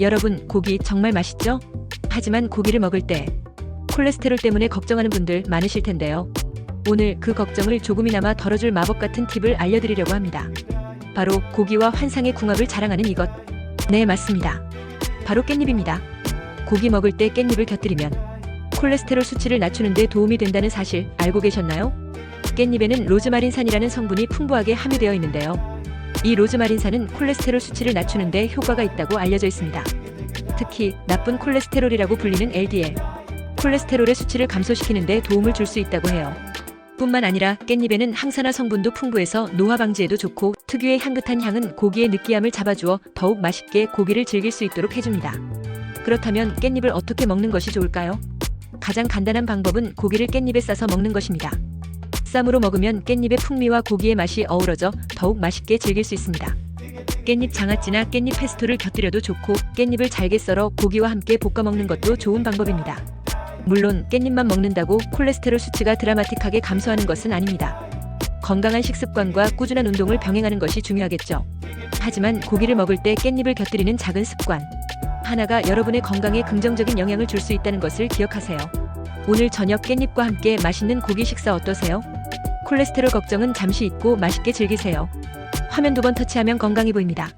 여러분, 고기 정말 맛있죠? 하지만 고기를 먹을 때 콜레스테롤 때문에 걱정하는 분들 많으실 텐데요. 오늘 그 걱정을 조금이나마 덜어줄 마법 같은 팁을 알려드리려고 합니다. 바로 고기와 환상의 궁합을 자랑하는 이것. 네, 맞습니다. 바로 깻잎입니다. 고기 먹을 때 깻잎을 곁들이면 콜레스테롤 수치를 낮추는 데 도움이 된다는 사실 알고 계셨나요? 깻잎에는 로즈마린산이라는 성분이 풍부하게 함유되어 있는데요. 이 로즈마린산은 콜레스테롤 수치를 낮추는 데 효과가 있다고 알려져 있습니다. 특히 나쁜 콜레스테롤이라고 불리는 LDL, 콜레스테롤의 수치를 감소시키는 데 도움을 줄 수 있다고 해요. 뿐만 아니라 깻잎에는 항산화 성분도 풍부해서 노화 방지에도 좋고 특유의 향긋한 향은 고기의 느끼함을 잡아주어 더욱 맛있게 고기를 즐길 수 있도록 해줍니다. 그렇다면 깻잎을 어떻게 먹는 것이 좋을까요? 가장 간단한 방법은 고기를 깻잎에 싸서 먹는 것입니다. 쌈으로 먹으면 깻잎의 풍미와 고기의 맛이 어우러져 더욱 맛있게 즐길 수 있습니다. 깻잎 장아찌나 깻잎 페스토를 곁들여도 좋고 깻잎을 잘게 썰어 고기와 함께 볶아 먹는 것도 좋은 방법입니다. 물론 깻잎만 먹는다고 콜레스테롤 수치가 드라마틱하게 감소하는 것은 아닙니다. 건강한 식습관과 꾸준한 운동을 병행하는 것이 중요하겠죠. 하지만 고기를 먹을 때 깻잎을 곁들이는 작은 습관 하나가 여러분의 건강에 긍정적인 영향을 줄 수 있다는 것을 기억하세요. 오늘 저녁 깻잎과 함께 맛있는 고기 식사 어떠세요? 콜레스테롤 걱정은 잠시 잊고 맛있게 즐기세요. 화면 두 번 터치하면 건강해 보입니다.